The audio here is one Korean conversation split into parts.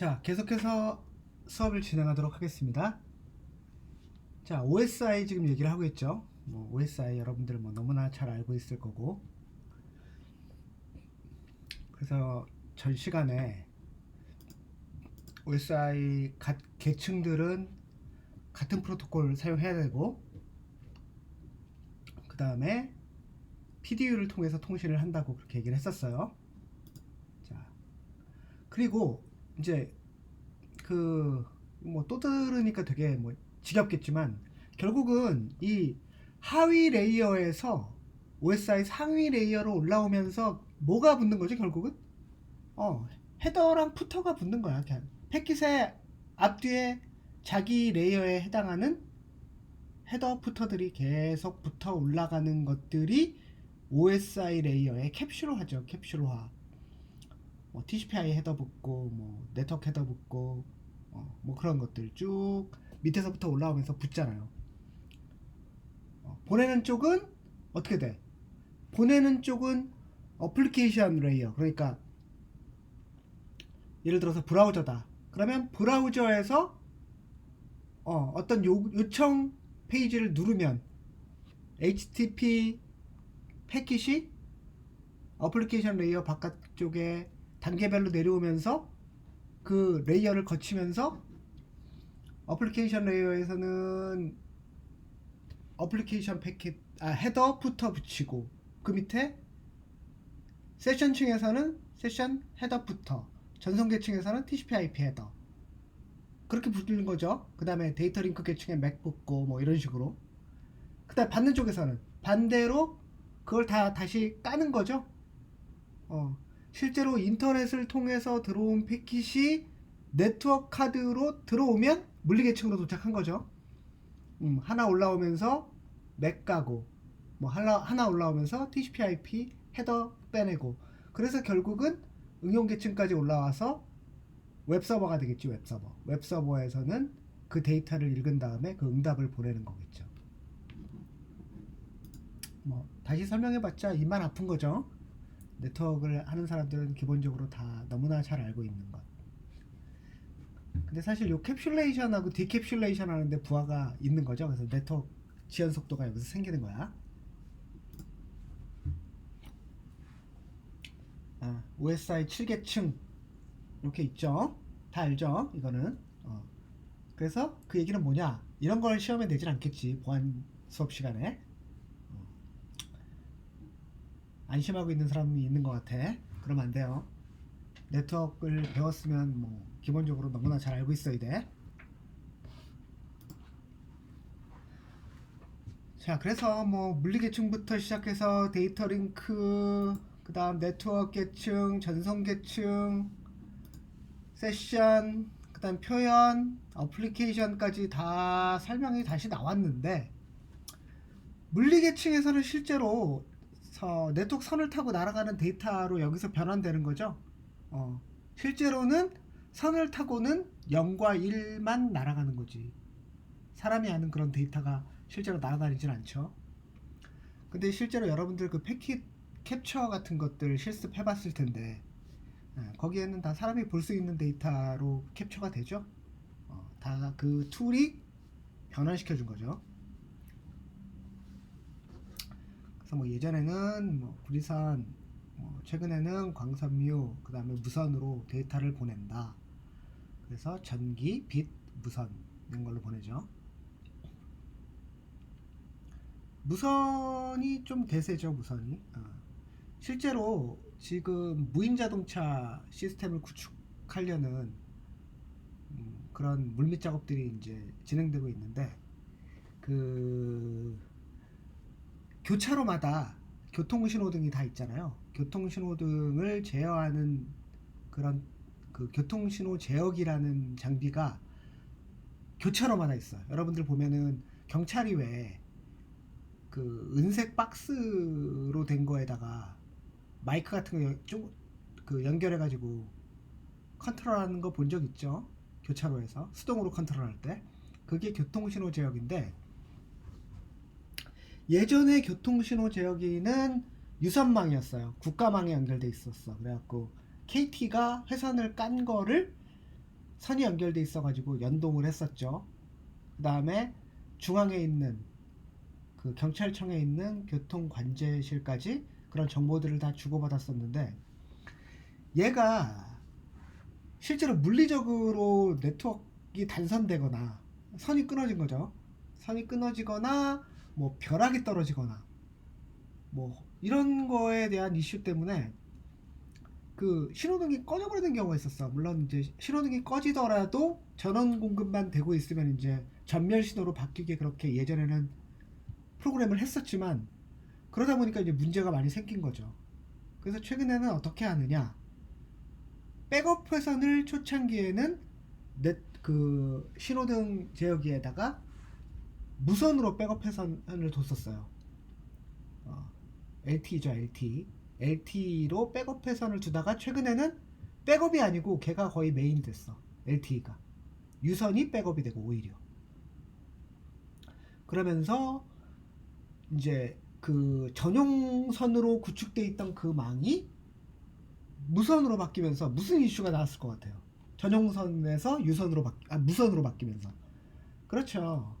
자, 계속해서 수업을 진행하도록 하겠습니다. 자, OSI 지금 얘기를 하고 있죠. 뭐 OSI 여러분들 뭐 너무나 잘 알고 있을 거고. 그래서 전 시간에 OSI 각 계층들은 같은 프로토콜 사용해야 되고 그 다음에 PDU를 통해서 통신을 한다고 그렇게 얘기를 했었어요. 자, 그리고 이제 그 뭐 또 들으니까 되게 뭐 지겹겠지만 결국은 이 하위 레이어에서 OSI 상위 레이어로 올라오면서 뭐가 붙는 거죠 결국은? 어 헤더랑 푸터가 붙는 거야 그냥 패킷의 앞뒤에 자기 레이어에 해당하는 헤더 푸터들이 계속 붙어 올라가는 것들이 OSI 레이어의 캡슐화죠 캡슐화 뭐 TCP/IP 헤더 붙고 뭐 네트워크 헤더 붙고 어, 뭐 그런 것들 쭉 밑에서부터 올라오면서 붙잖아요. 어, 보내는 쪽은 어떻게 돼? 보내는 쪽은 어플리케이션 레이어 그러니까 예를 들어서 브라우저다. 그러면 브라우저에서 어, 어떤 요, 요청 페이지를 누르면 HTTP 패킷이 어플리케이션 레이어 바깥쪽에 단계별로 내려오면서 그 레이어를 거치면서 어플리케이션 레이어에서는 어플리케이션 패킷 아 헤더 부터 붙이고 그 밑에 세션 층에서는 세션 헤더 부터 전송 계층에서는 TCP/IP 헤더 그렇게 붙는 거죠. 그 다음에 데이터 링크 계층에 맥 붙고 뭐 이런 식으로. 그 다음 받는 쪽에서는 반대로 그걸 다 다시 까는 거죠. 어, 실제로 인터넷을 통해서 들어온 패킷이 네트워크 카드로 들어오면 물리계층으로 도착한 거죠. 음, 하나 올라오면서 맥 까고 뭐 하나, 하나 올라오면서 TCP/IP 헤더 빼내고 그래서 결국은 응용 계층까지 올라와서 웹 서버가 되겠지 웹 서버. 웹 서버에서는 그 데이터를 읽은 다음에 그 응답을 보내는 거겠죠. 뭐 다시 설명해봤자 입만 아픈 거죠. 네트워크를 하는 사람들은 기본적으로 다 너무나 잘 알고 있는 것. 근데 사실 요 캡슐레이션하고 디캡슐레이션 하는데 부하가 있는 거죠. 그래서 네트워크 지연 속도가 여기서 생기는 거야. 아, OSI 7계층 이렇게 있죠. 다 알죠? 이거는. 어. 그래서 그 얘기는 뭐냐? 이런 걸 시험에 내진 않겠지. 보안 수업 시간에. 어. 안심하고 있는 사람이 있는 것 같아. 그러면 안 돼요. 네트워크를 배웠으면 뭐 기본적으로 너무나 잘 알고 있어야 돼. 자, 그래서 뭐 물리계층부터 시작해서 데이터 링크, 그 다음 네트워크 계층, 전송 계층, 세션, 그 다음 표현, 어플리케이션까지 다 설명이 다시 나왔는데, 물리계층에서는 실제로 서- 네트워크 선을 타고 날아가는 데이터로 여기서 변환되는 거죠. 어, 실제로는 선을 타고는 0과 1만 날아가는 거지. 사람이 아는 그런 데이터가 실제로 날아다니진 않죠. 근데 실제로 여러분들 그 패킷 캡처 같은 것들 실습해 봤을 텐데, 예, 거기에는 다 사람이 볼 수 있는 데이터로 캡처가 되죠. 어, 다그 툴이 변환시켜 준 거죠. 그래서 뭐 예전에는 뭐 구리선, 뭐 최근에는 광선류, 그 다음에 무선으로 데이터를 보낸다. 그래서 전기, 빛, 무선 이런 걸로 보내죠. 무선이 좀 대세죠, 무선이. 어. 실제로 지금 무인 자동차 시스템을 구축하려는 음, 그런 물밑 작업들이 이제 진행되고 있는데 그 교차로마다 교통신호등이 다 있잖아요. 교통신호등을 제어하는 그런 그 교통신호 제어기라는 장비가 교차로마다 있어 요. 여러분들 보면은 경찰이 왜 그 은색 박스로 된 거에다가 마이크 같은 거 좀그 연결해 가지고 컨트롤하는 거 본 적 있죠? 교차로에서 수동으로 컨트롤할 때 그게 교통신호 제어기인데 예전에 교통신호 제어기는 유선망이었어요. 국가망에 연결돼 있었어. 그래갖고 KT가 회선을 깐 거를 선이 연결돼 있어가지고 연동을 했었죠. 그 다음에 중앙에 있는 그 경찰청에 있는 교통관제실까지 그런 정보들을 다 주고받았었는데 얘가 실제로 물리적으로 네트워크가 단선되거나 선이 끊어진 거죠. 선이 끊어지거나 뭐 벼락이 떨어지거나 뭐 이런 거에 대한 이슈 때문에 그 신호등이 꺼져버리는 경우가 있었어. 물론 이제 신호등이 꺼지더라도 전원 공급만 되고 있으면 이제 전멸 신호로 바뀌게 그렇게 예전에는 프로그램을 했었지만 그러다 보니까 이제 문제가 많이 생긴 거죠. 그래서 최근에는 어떻게 하느냐? 백업 회선을 초창기에는 넷, 그 신호등 제어기에다가 무선으로 백업 회선을 뒀었어요. 어, LTE죠, LTE. LTE로 백업 회선을 두다가 최근에는 백업이 아니고 걔가 거의 메인 됐어. LTE가. 유선이 백업이 되고 오히려. 그러면서 이제 그 전용선으로 구축돼 있던 그 망이 무선으로 바뀌면서 무슨 이슈가 나왔을 것 같아요. 전용선에서 유선으로 바, 아 무선으로 바뀌면서 그렇죠.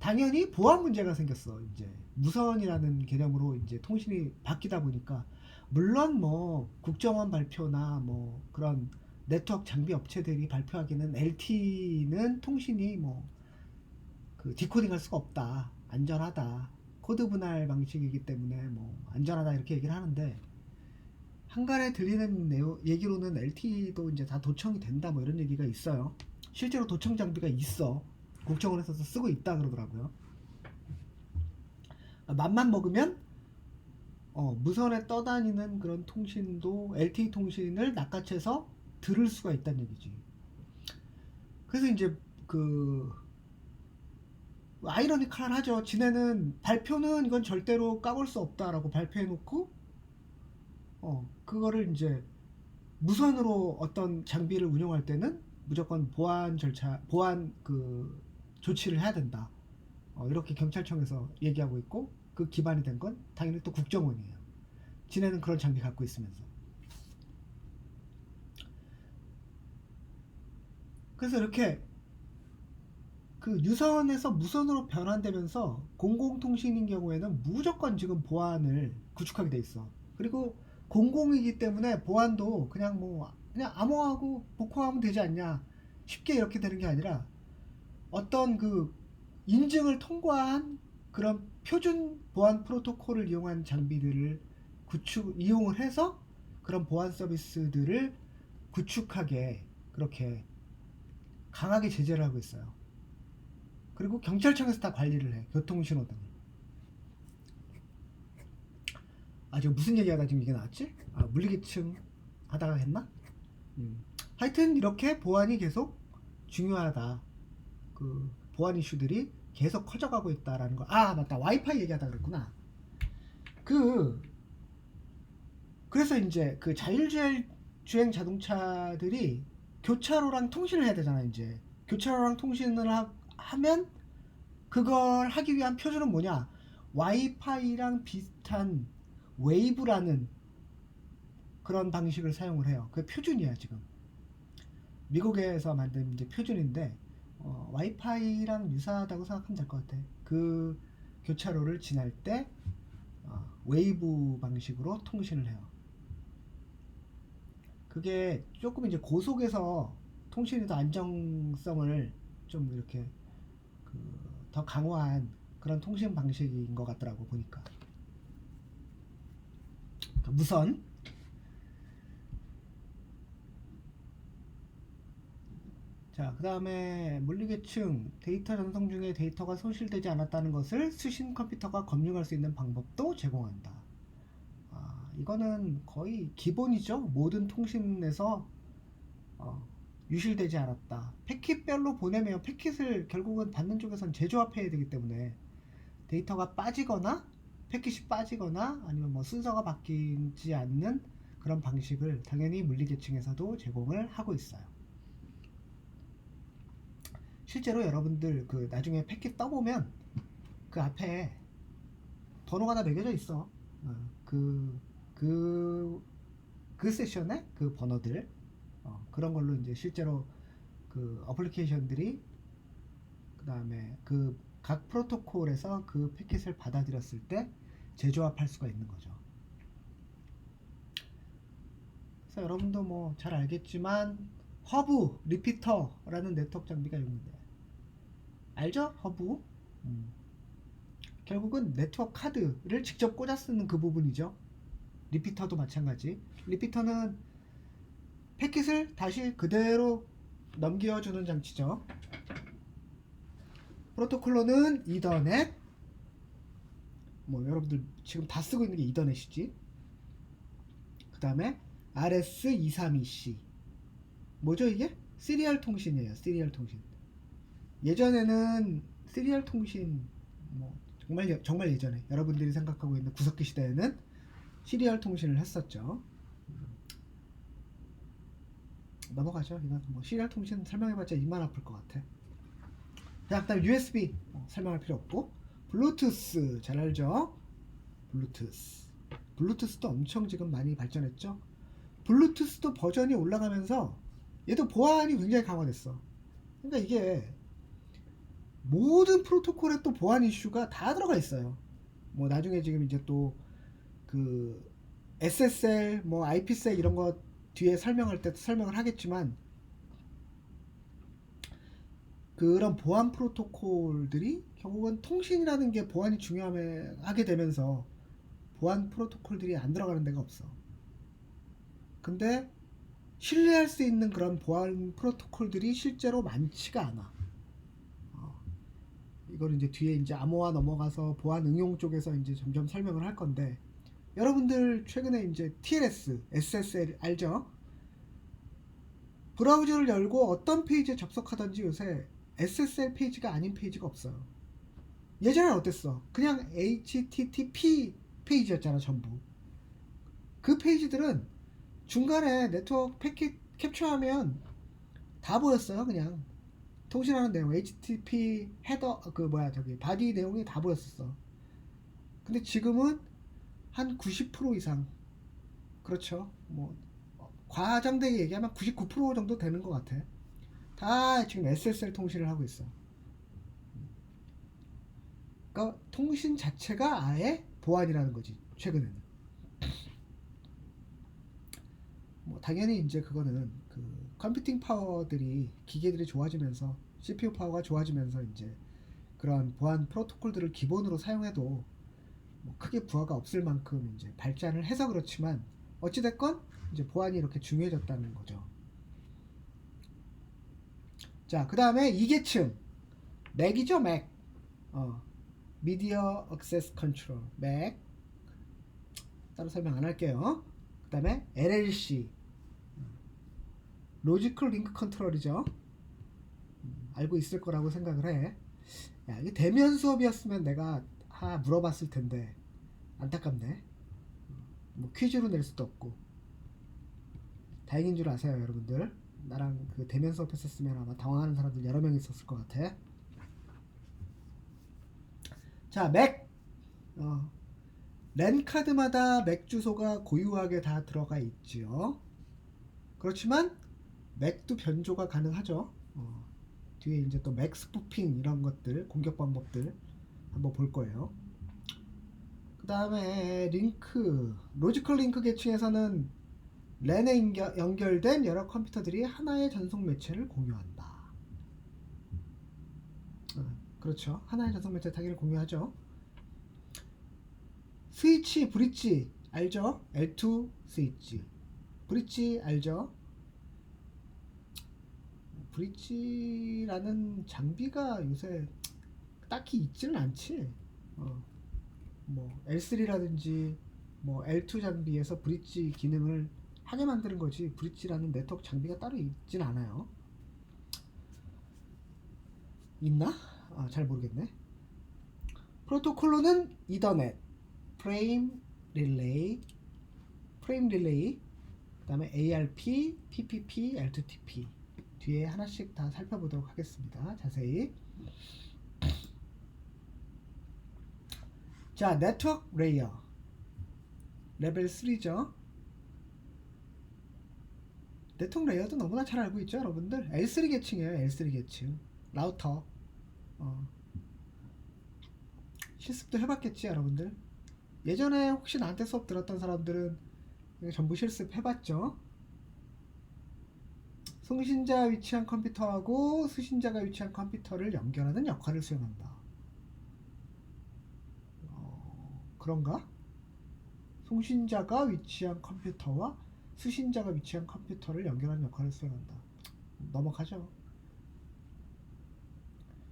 당연히 보안 문제가 생겼어. 이제 무선이라는 개념으로 이제 통신이 바뀌다 보니까 물론 뭐 국정원 발표나 뭐 그런 네트워크 장비 업체들이 발표하기는 LTE는 통신이 뭐 그 디코딩할 수가 없다. 안전하다. 코드 분할 방식이기 때문에 뭐 안전하다 이렇게 얘기를 하는데 한간에 들리는 내용 얘기로는 LTE도 이제 다 도청이 된다 뭐 이런 얘기가 있어요. 실제로 도청 장비가 있어. 국정원에서도 쓰고 있다 그러더라고요. 맘만 먹으면 어, 무선에 떠다니는 그런 통신도 LTE 통신을 낚아채서 들을 수가 있다는 얘기지. 그래서 이제 그 아이러니컬하죠. 지네는 발표는 이건 절대로 까볼 수 없다라고 발표해놓고 어 그거를 이제 무선으로 어떤 장비를 운영할 때는 무조건 보안 절차, 보안 그 조치를 해야 된다. 어, 이렇게 경찰청에서 얘기하고 있고 그 기반이 된 건 당연히 또 국정원이에요. 지네는 그런 장비 갖고 있으면서. 그래서 이렇게 그 유선에서 무선으로 변환되면서 공공통신인 경우에는 무조건 지금 보안을 구축하게 돼 있어. 그리고 공공이기 때문에 보안도 그냥 뭐 그냥 암호하고 복호하면 되지 않냐 쉽게 이렇게 되는 게 아니라 어떤 그 인증을 통과한 그런 표준 보안 프로토콜을 이용한 장비들을 구축 이용을 해서 그런 보안 서비스들을 구축하게 그렇게 강하게 제재를 하고 있어요. 그리고 경찰청에서 다 관리를 해 교통신호등을. 아 지금 무슨 얘기하다 지금 이게 나왔지? 아 물리계층 하다가 했나? 음. 하여튼 이렇게 보안이 계속 중요하다. 그 보안 이슈들이 계속 커져가고 있다라는 거. 아 맞다 와이파이 얘기하다 그랬구나. 그 그래서 이제 그 자율주행 자동차들이 교차로랑 통신을 해야 되잖아 이제 교차로랑 통신을 하, 하면 그걸 하기 위한 표준은 뭐냐 와이파이랑 비슷한 웨이브라는 그런 방식을 사용을 해요. 그 표준이야 지금. 미국에서 만든 이제 표준인데 어, 와이파이랑 유사하다고 생각하면 될 것 같아. 그 교차로를 지날 때 어, 웨이브 방식으로 통신을 해요. 그게 조금 이제 고속에서 통신의 더 안정성을 좀 이렇게 그 더 강화한 그런 통신 방식인 것 같더라고 보니까. 그러니까 무선 자, 그 다음에 물리계층 데이터 전송 중에 데이터가 손실되지 않았다는 것을 수신 컴퓨터가 검증할 수 있는 방법도 제공한다. 아, 이거는 거의 기본이죠. 모든 통신에서 어, 유실되지 않았다. 패킷별로 보내면 패킷을 결국은 받는 쪽에선 제조합해야 되기 때문에 데이터가 빠지거나 패킷이 빠지거나 아니면 뭐 순서가 바뀌지 않는 그런 방식을 당연히 물리계층에서도 제공을 하고 있어요. 실제로 여러분들 그 나중에 패킷 떠보면 그 앞에 번호가 다 매겨져 있어. 어, 그, 그, 그 세션에 그 번호들. 어, 그런 걸로 이제 실제로 그 어플리케이션들이 그 다음에 그 각 프로토콜에서 그 패킷을 받아들였을 때 재조합할 수가 있는 거죠. 그래서 여러분도 뭐 잘 알겠지만 허브 리피터라는 네트워크 장비가 있는데 알죠? 허브 음. 결국은 네트워크 카드를 직접 꽂아 쓰는 그 부분이죠. 리피터도 마찬가지. 리피터는 패킷을 다시 그대로 넘겨주는 장치죠. 프로토콜로는 이더넷. 뭐 여러분들 지금 다 쓰고 있는 게 이더넷이지. 그 다음에 RS232C. 뭐죠 이게? 시리얼 통신이에요. 시리얼 통신. 예전에는 시리얼 통신 뭐 정말 예- 정말 예전에 여러분들이 생각하고 있는 구석기 시대에는 시리얼 통신을 했었죠. 넘어가죠. 이건 뭐 시리얼 통신 설명해봤자 입만 아플 것 같아. 자, 그다음 USB 뭐 설명할 필요 없고 블루투스 잘 알죠? 블루투스. 블루투스도 엄청 지금 많이 발전했죠. 블루투스도 버전이 올라가면서 얘도 보안이 굉장히 강화됐어. 그러니까 이게 모든 프로토콜에 또 보안 이슈가 다 들어가 있어요. 뭐 나중에 지금 이제 또 그 SSL, 뭐 IPsec 이런 거 뒤에 설명할 때 설명을 하겠지만 그런 보안 프로토콜들이 결국은 통신이라는 게 보안이 중요하게 되면서 보안 프로토콜들이 안 들어가는 데가 없어. 근데 신뢰할 수 있는 그런 보안 프로토콜들이 실제로 많지가 않아. 어, 이걸 이제 뒤에 이제 암호화 넘어가서 보안 응용 쪽에서 이제 점점 설명을 할 건데 여러분들 최근에 이제 TLS, SSL 알죠? 브라우저를 열고 어떤 페이지에 접속하든지 요새 SSL 페이지가 아닌 페이지가 없어요. 예전엔 어땠어? 그냥 HTTP 페이지였잖아, 전부. 그 페이지들은 중간에 네트워크 패킷 캡처하면 다 보였어요, 그냥. 통신하는 내용, HTTP 헤더, 그 뭐야, 저기, 바디 내용이 다 보였었어. 근데 지금은 한 90% 이상, 그렇죠. 뭐, 과장되게 얘기하면 99% 정도 되는 것 같아. 다 지금 SSL 통신을 하고 있어. 그러니까 통신 자체가 아예 보안이라는 거지 최근에는. 뭐 당연히 이제 그거는 그 컴퓨팅 파워들이 기계들이 좋아지면서 CPU 파워가 좋아지면서 이제 그런 보안 프로토콜들을 기본으로 사용해도 뭐 크게 부하가 없을 만큼 이제 발전을 해서 그렇지만 어찌 됐건 이제 보안이 이렇게 중요해졌다는 거죠. 자, 그 다음에 이계층 맥이죠, 맥. 어, 미디어 액세스 컨트롤, 맥. 따로 설명 안 할게요. 그 다음에 LLC, 로지컬 링크 컨트롤이죠. 음, 알고 있을 거라고 생각을 해. 야, 이게 대면 수업이었으면 내가 하 물어봤을 텐데 안타깝네. 뭐 퀴즈로 낼 수도 없고. 다행인 줄 아세요, 여러분들. 나랑 그 대면 수업 했었으면 아마 당황하는 사람들 여러 명 있었을 것 같아. 자, 맥. 어, 랜 카드마다 맥 주소가 고유하게 다 들어가 있지요. 그렇지만 맥도 변조가 가능하죠. 어, 뒤에 이제 또 맥 스푸핑 이런 것들 공격 방법들 한번 볼 거예요. 그 다음에 링크 로지컬 링크 계층에서는 랜에 인겨- 연결 된 여러 컴퓨터들이 하나의 전송 매체를 공유한다. 어, 그렇죠. 하나의 전송 매체 타기를 공유하죠. 스위치, 브릿지 알죠? L2 스위치. 브릿지 알죠? 브릿지라는 장비가 요새 딱히 있지는 않지. 어, 뭐 L3라든지 뭐 L2 장비에서 브릿지 기능을 하게 만드는 거지 브릿지라는 네트워크 장비가 따로 있진 않아요. 있나? 아, 잘 모르겠네. 프로토콜로는 이더넷, 프레임 릴레이, 프레임 릴레이, 그다음에 ARP, PPP, L2TP 뒤에 하나씩 다 살펴보도록 하겠습니다. 자세히. 자, 네트워크 레이어 레벨 3죠. 네트워크 레이어도 너무나 잘 알고 있죠, 여러분들. L3 계층이에요, L3 계층. 라우터. 어. 실습도 해봤겠지, 여러분들. 예전에 혹시 나한테 수업 들었던 사람들은 전부 실습 해봤죠. 송신자 위치한 컴퓨터하고 수신자가 위치한 컴퓨터를 연결하는 역할을 수행한다. 어, 그런가? 송신자가 위치한 컴퓨터와 수신자가 위치한 컴퓨터를 연결하는 역할을 수행한다. 넘어가죠.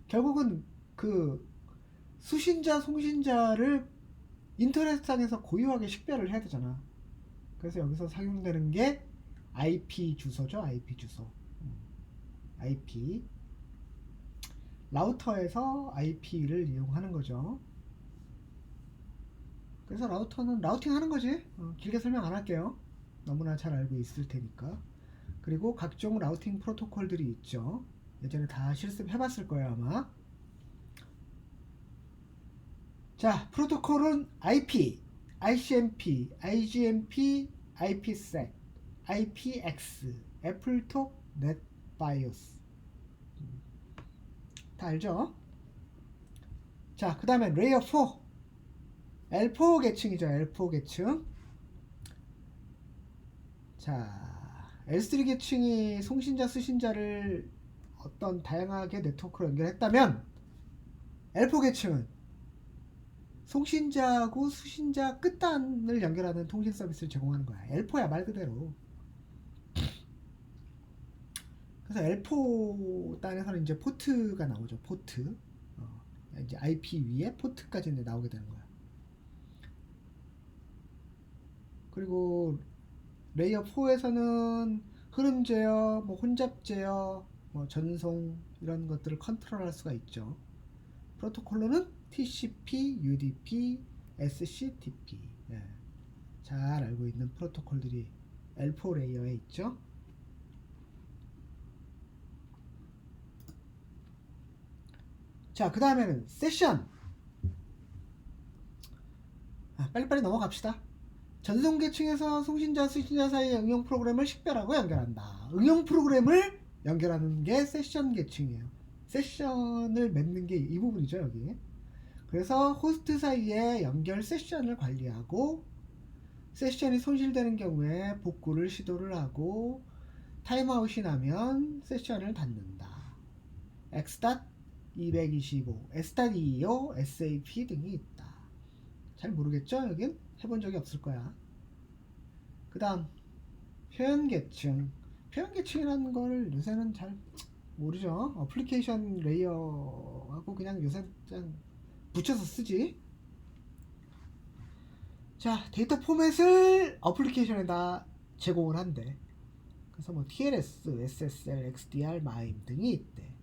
결국은 그 수신자, 송신자를 인터넷상에서 고유하게 식별을 해야 되잖아. 그래서 여기서 사용되는 게 IP 주소죠. IP 주소. 음, IP. 라우터에서 IP를 이용하는 거죠. 그래서 라우터는 라우팅 하는 거지. 어, 길게 설명 안 할게요. 너무나 잘 알고 있을 테니까. 그리고 각종 라우팅 프로토콜들이 있죠. 예전에 다 실습해 봤을 거예요, 아마. 자, 프로토콜은 IP, ICMP, IGMP, IPsec, IPX, 애플톡, 넷바이오스. 다 알죠? 자, 그 다음에 레이어 4. L4 계층이죠. L4 계층. 자, L3 계층이 송신자, 수신자를 어떤 다양하게 네트워크로 연결했다면 L4 계층은 송신자하고 수신자 끝단을 연결하는 통신 서비스를 제공하는 거야. L4야 말 그대로. 그래서 L4 단에서는 이제 포트가 나오죠. 포트. 어, 이제 IP 위에 포트까지 이제 나오게 되는 거야. 그리고 레이어 4에서는 흐름 제어, 뭐 혼잡 제어, 뭐 전송 이런 것들을 컨트롤할 수가 있죠. 프로토콜로는 TCP, UDP, SCTP. 예. 잘 알고 있는 프로토콜들이 L4 레이어에 있죠. 자, 그 다음에는 세션. 아, 빨리빨리 넘어갑시다. 전송 계층에서 송신자, 수신자 사이의 응용 프로그램을 식별하고 연결한다. 응용 프로그램을 연결하는 게 세션 계층이에요. 세션을 맺는 게 이 부분이죠, 여기. 그래서 호스트 사이에 연결 세션을 관리하고 세션이 손실되는 경우에 복구를 시도를 하고 타임아웃이 나면 세션을 닫는다. X.225, S.225, SAP 등이 있다. 잘 모르겠죠? 여긴 해본 적이 없을 거야. 그 다음 표현 계층. 표현 계층이라는 걸 요새는 잘 모르죠. 어플리케이션 레이어하고 그냥 요새 그냥 붙여서 쓰지. 자, 데이터 포맷을 어플리케이션에다 제공을 한대. 그래서 뭐 TLS, SSL, XDR, MIME 등이 있대.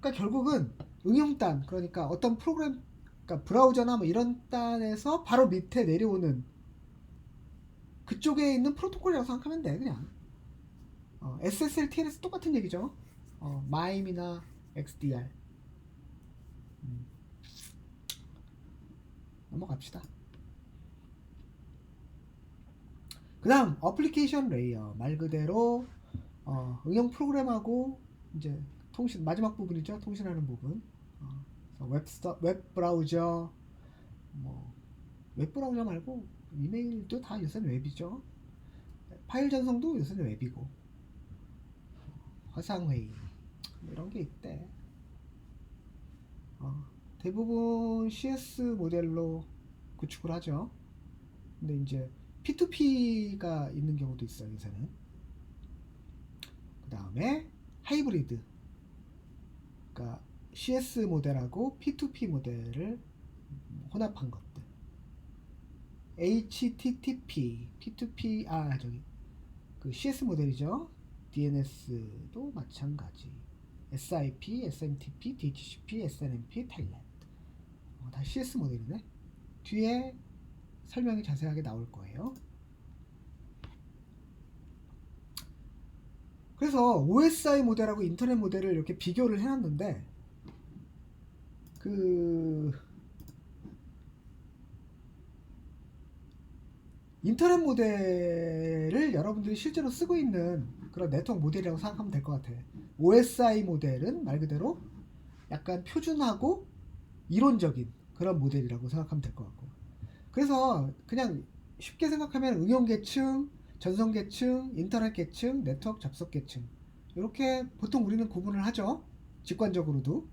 그러니까 결국은 응용단, 그러니까 어떤 프로그램, 그러니까 브라우저나 뭐 이런 단에서 바로 밑에 내려오는 그쪽에 있는 프로토콜이라고 생각하면 돼, 그냥. 어, SSL, TLS 똑같은 얘기죠. 어, MIME이나 XDR. 음. 넘어갑시다. 그 다음 어플리케이션 레이어 말 그대로 어, 응용 프로그램하고 이제 통신 마지막 부분이죠? 통신하는 부분. 어, 그래서 웹, 웹 브라우저 뭐 웹 브라우저 말고 이메일도 다 요새는 웹이죠. 파일 전송도 요새는 웹이고. 화상회의 뭐 이런 게 있대. 어, 대부분 CS 모델로 구축을 하죠. 근데 이제 P2P가 있는 경우도 있어요, 요새는. 그 다음에 하이브리드. 그러니까 CS 모델하고 P2P 모델을 혼합한 것들. HTTP, P2P, 아, 저기, 그 CS 모델이죠. DNS도 마찬가지. SIP, SMTP, DHCP, SNMP, 텔넷. 어, 다 CS 모델이네. 뒤에 설명이 자세하게 나올 거예요. 그래서 OSI 모델하고 인터넷 모델을 이렇게 비교를 해놨는데 그 인터넷 모델을 여러분들이 실제로 쓰고 있는 그런 네트워크 모델이라고 생각하면 될 것 같아. OSI 모델은 말 그대로 약간 표준하고 이론적인 그런 모델이라고 생각하면 될 것 같고. 그래서 그냥 쉽게 생각하면 응용 계층, 전송 계층, 인터넷 계층, 네트워크 접속 계층 이렇게 보통 우리는 구분을 하죠. 직관적으로도.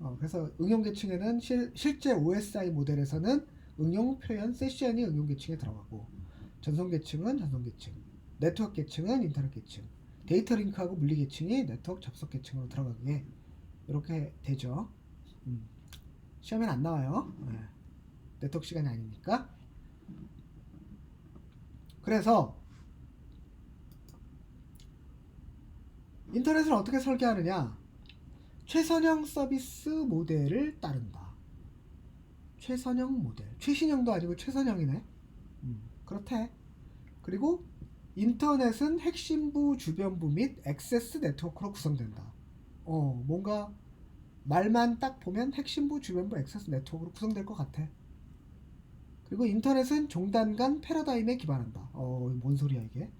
어, 그래서 응용 계층에는 실, 실제 OSI 모델에서는 응용 표현 세션이 응용 계층에 들어가고 전송 계층은 전송 계층, 네트워크 계층은 인터넷 계층, 데이터 링크하고 물리 계층이 네트워크 접속 계층으로 들어가게 이렇게 되죠. 음. 시험엔 안 나와요. 네. 네트워크 시간이 아니니까. 그래서 인터넷을 어떻게 설계하느냐? 최선형 서비스 모델을 따른다. 최선형 모델. 최신형도 아니고 최선형이네. 음, 그렇대. 그리고 인터넷은 핵심부, 주변부 및 액세스 네트워크로 구성된다. 어, 뭔가 말만 딱 보면 핵심부, 주변부, 액세스 네트워크로 구성될 것 같아. 그리고 인터넷은 종단 간 패러다임에 기반한다. 어, 뭔 소리야 이게?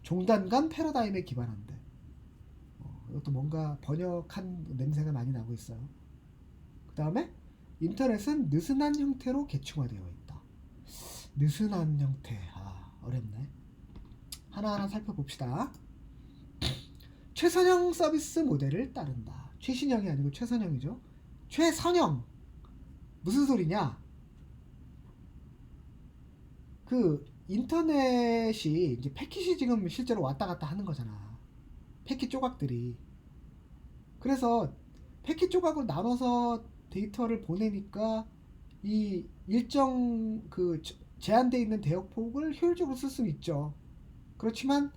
종단 간 패러다임에 기반한대. 어, 이것도 뭔가 번역한 냄새가 많이 나고 있어요. 그 다음에 인터넷은 느슨한 형태로 계층화되어 있다. 느슨한 형태. 아, 어렵네. 하나하나 살펴봅시다. 최선형 서비스 모델을 따른다. 최신형이 아니고 최선형이죠. 최선형. 무슨 소리냐? 그 인터넷이 이제 패킷이 지금 실제로 왔다 갔다 하는 거잖아. 패킷 조각들이. 그래서 패킷 조각으로 나눠서 데이터를 보내니까 이 일정 그 제- 제한되어 있는 대역 폭을 효율적으로 쓸 수는 있죠. 그렇지만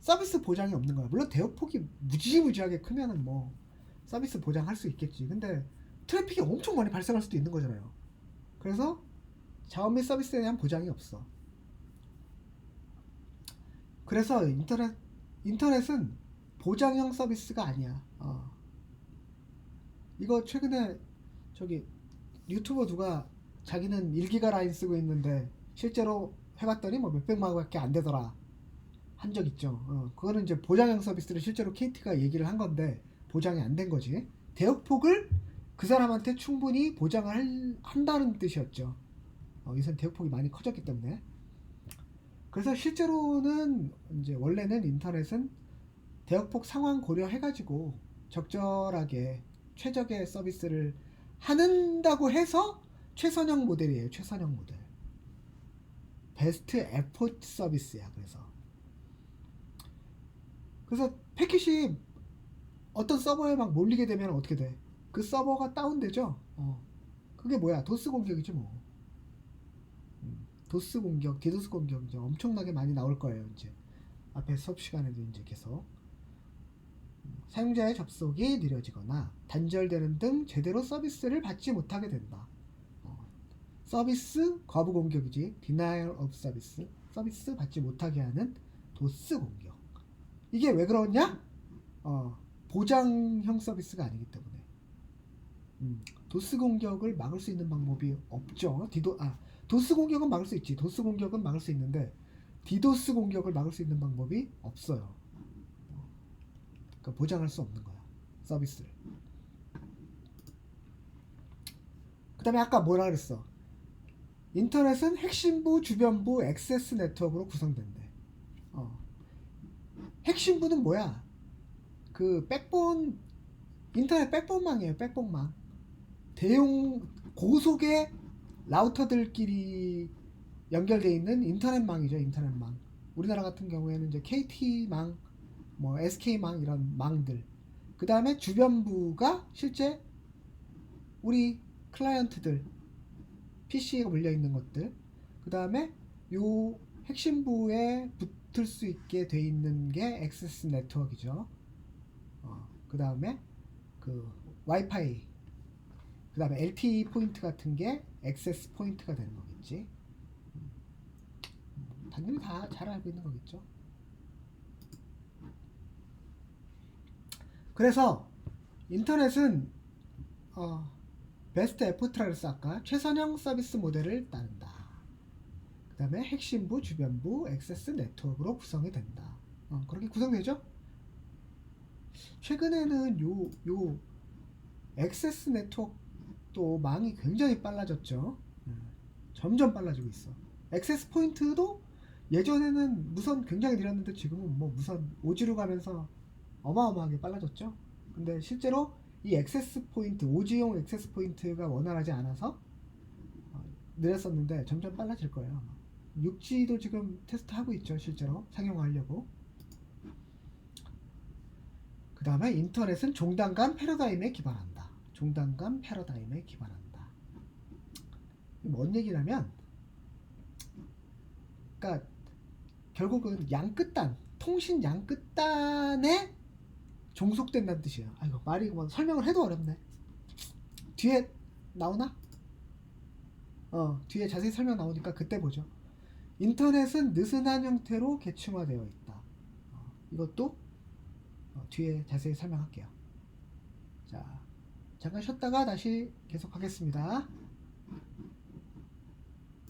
서비스 보장이 없는 거야. 물론 대역 폭이 무지무지하게 크면은 뭐 서비스 보장할 수 있겠지. 근데 트래픽이 엄청 많이 발생할 수도 있는 거잖아요. 그래서 자원 및 서비스에 대한 보장이 없어. 그래서 인터넷 인터넷은 보장형 서비스가 아니야. 어. 이거 최근에 저기 유튜버 누가 자기는 1기가 라인 쓰고 있는데 실제로 해봤더니 뭐 몇백만 원밖에 안 되더라 한 적 있죠. 어, 그거는 이제 보장형 서비스를 실제로 KT가 얘기를 한 건데 보장이 안 된 거지. 대역폭을 그 사람한테 충분히 보장을 할- 한다는 뜻이었죠. 어, 이선 대역폭이 많이 커졌기 때문에. 그래서 실제로는 이제 원래는 인터넷은 대역폭 상황 고려해가지고 적절하게 최적의 서비스를 하는다고 해서 최선형 모델이에요. 최선형 모델. 베스트 에포트 서비스야. 그래서 그래서 패킷이 어떤 서버에 막 몰리게 되면 어떻게 돼? 그 서버가 다운되죠. 어. 그게 뭐야? 도스 공격이지 뭐. 음, 도스 공격, 디도스 공격 이제 엄청나게 많이 나올 거예요. 이제 앞에 수업 시간에도 이제 계속 음, 사용자의 접속이 느려지거나 단절되는 등 제대로 서비스를 받지 못하게 된다. 어, 서비스 거부 공격이지 denial of service 서비스 받지 못하게 하는 도스 공격. 이게 왜 그러냐? 어, 보장형 서비스가 아니기 때문에. 음, 도스 공격을 막을 수 있는 방법이 없죠. 디도 아 도스 공격은 막을 수 있지. 도스 공격은 막을 수 있는데 디도스 공격을 막을 수 있는 방법이 없어요. 어, 그러니까 보장할 수 없는 거야. 서비스를. 그 다음에 아까 뭐라 그랬어? 인터넷은 핵심부, 주변부, 액세스 네트워크로 구성된대. 어. 핵심부는 뭐야? 그 백본 인터넷 백본망이에요. 백본망. 대용 고속의 라우터들끼리 연결돼 있는 인터넷망이죠. 인터넷망. 우리나라 같은 경우에는 이제 KT망, 뭐 SK망 이런 망들. 그 다음에 주변부가 실제 우리 클라이언트들 PC가 물려 있는 것들. 그 다음에 요 핵심부에 붙을 수 있게 돼 있는 게 액세스 네트워크이죠. 어, 그 다음에 그 와이파이, 그 다음에 LTE 포인트 같은 게 액세스 포인트가 되는 거겠지. 음, 당연히 다 잘 알고 있는 거겠죠. 그래서 인터넷은 어, 베스트 에포트라 그랬어 아까 최선형 서비스 모델을 따른다. 그 다음에 핵심부, 주변부, 액세스 네트워크로 구성이 된다. 어, 그렇게 구성되죠. 최근에는 요, 요, 액세스 네트워크 도 망이 굉장히 빨라졌죠. 음, 점점 빨라지고 있어. 액세스 포인트도 예전에는 무선 굉장히 느렸는데 지금은 뭐 무선 5G로 가면서 어마어마하게 빨라졌죠. 근데 실제로 이 액세스 포인트, 5G용 액세스 포인트가 원활하지 않아서 어, 느렸었는데 점점 빨라질 거예요. 6G도 지금 테스트하고 있죠, 실제로 상용화하려고. 그 다음에 인터넷은 종단간 패러다임에 기반한다. 종단간 패러다임에 기반한다. 뭔 얘기냐면, 그러니까 결국은 양끝단, 통신 양끝단에 종속된다는 뜻이에요. 아이고 말이 뭐 설명을 해도 어렵네. 뒤에 나오나? 어 뒤에 자세히 설명 나오니까 그때 보죠. 인터넷은 느슨한 형태로 계층화되어 있다. 어, 이것도 어, 뒤에 자세히 설명할게요. 자 잠깐 쉬었다가 다시 계속하겠습니다.